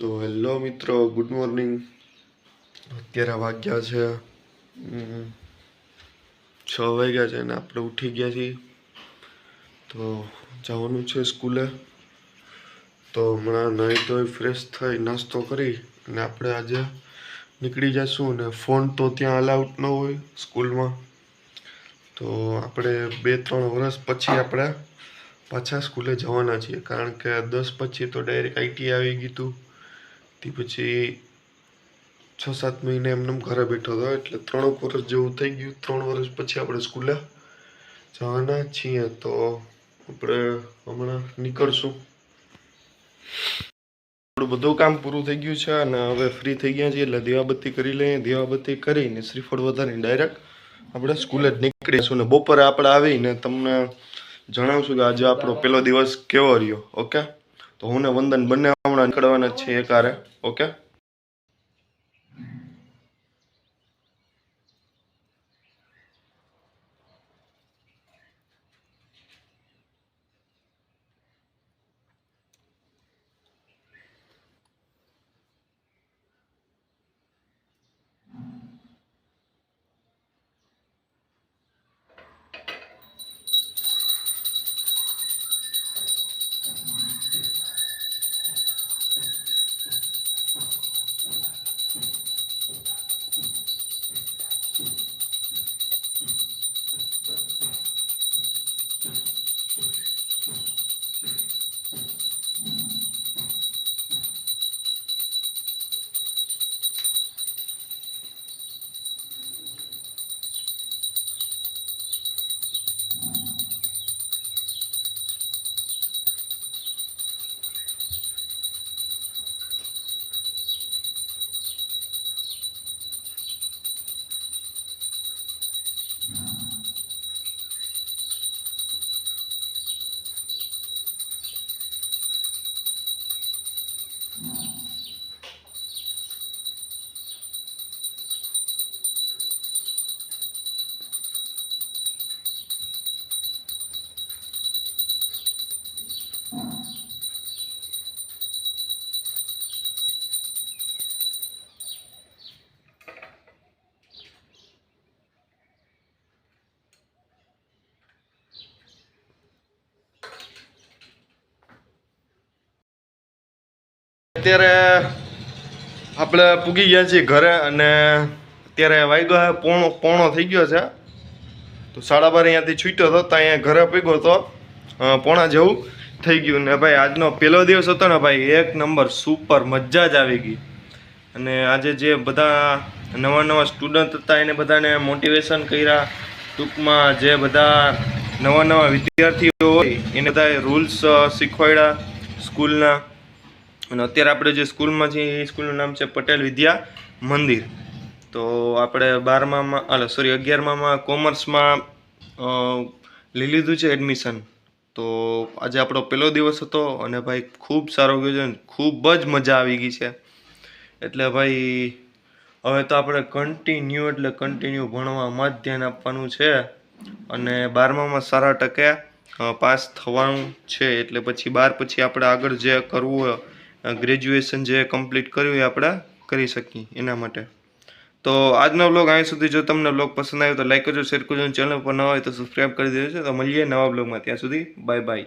તો હેલો મિત્રો, good morning. અત્યારે વાગ્યા છે. છ વાગ્યા છે ને આપણે ઉઠી ગયા છીએ. તો જવાનું છે સ્કૂલે. તો હમણાં નહીં તો ફ્રેશ થઈ નાસ્તો કરી અને આપણે આજે નીકળી જઈશું ને ફોન તો ત્યાં અલાઉડ ન હોય સ્કૂલમાં. તો આપણે બે ત્રણ વર્ષ પછી આપણે પાછા સ્કૂલે જવાના છીએ. કારણ કે દસ પછી તો ડાયરેક્ટ આઈટી આવી ગયું હતું તે પછી છ સાત મહિને એમને એમ ઘરે બેઠો હતો. એટલે ત્રણ વર્ષ જેવું થઈ ગયું. ત્રણ વર્ષ પછી આપણે સ્કૂલે જવાના છીએ તો આપણે હમણાં નીકળશું. આપણું બધું કામ પૂરું થઈ ગયું છે અને હવે ફ્રી થઈ ગયા છીએ એટલે દીવાબત્તી કરી લઈએ. દીવાબત્તી કરીને શ્રીફળ વધારીને ડાયરેક્ટ આપણે સ્કૂલે જ નીકળીશું ને બપોરે આપણે આવીને તમને જણાવશું કે આજે આપણો પહેલો દિવસ કેવો રહ્યો. ઓકે તો હું ને વંદન બંને હમણાં નીકળવાના જ છીએ એકારે. ઓકે? અત્યારે આપણે પૂગી ગયા છીએ ઘરે અને અત્યારે વાગ્યો પોણો પોણો થઈ ગયો છે. તો સાડા બાર અહીંયાથી છૂટ્યો હતો, તો અહીંયા ઘરે પીગો હતો. પોણા જેવું થઈ ગયું. ને ભાઈ, આજનો પહેલો દિવસ હતો ને ભાઈ, એક નંબર સુપર મજા જ આવી ગઈ. અને આજે જે બધા નવા નવા સ્ટુડન્ટ હતા, એને બધાને મોટિવેશન કર્યા. ટૂંકમાં જે બધા નવા નવા વિદ્યાર્થીઓ હોય, એને બધા રૂલ્સ શીખવાડ્યા સ્કૂલના. અને અત્યારે આપણે જે સ્કૂલમાં છીએ, એ સ્કૂલનું નામ છે પટેલ વિદ્યા મંદિર. તો આપણે બારમામાં, અલ સોરી અગિયારમામાં કોમર્સમાં લઈ લીધું છે એડમિશન. તો આજે આપણો પહેલો દિવસ હતો અને ભાઈ ખૂબ સારો ગયો છે ખૂબ જ મજા આવી ગઈ છે. એટલે ભાઈ, હવે તો આપણે કન્ટિન્યુ એટલે કન્ટિન્યુ ભણવામાં જ ધ્યાન આપવાનું છે. અને બારમામાં સારા ટકે પાસ થવાનું છે. એટલે પછી બાર પછી આપણે આગળ જે કરવું હોય ગ્રેજ્યુએશન જે કમ્પ્લીટ કર્યું એ આપણે કરી શકીએ એના માટે. તો આજનો બ્લોગ અહીં સુધી જો તમને બ્લોગ પસંદ આવ્યો તો લાઈક કરજો શેર કરજો ચેનલ પર ન હોય તો સબસ્ક્રાઈબ કરી દેજો. તો મળીએ નવા બ્લોગમાં ત્યાં સુધી. Bye bye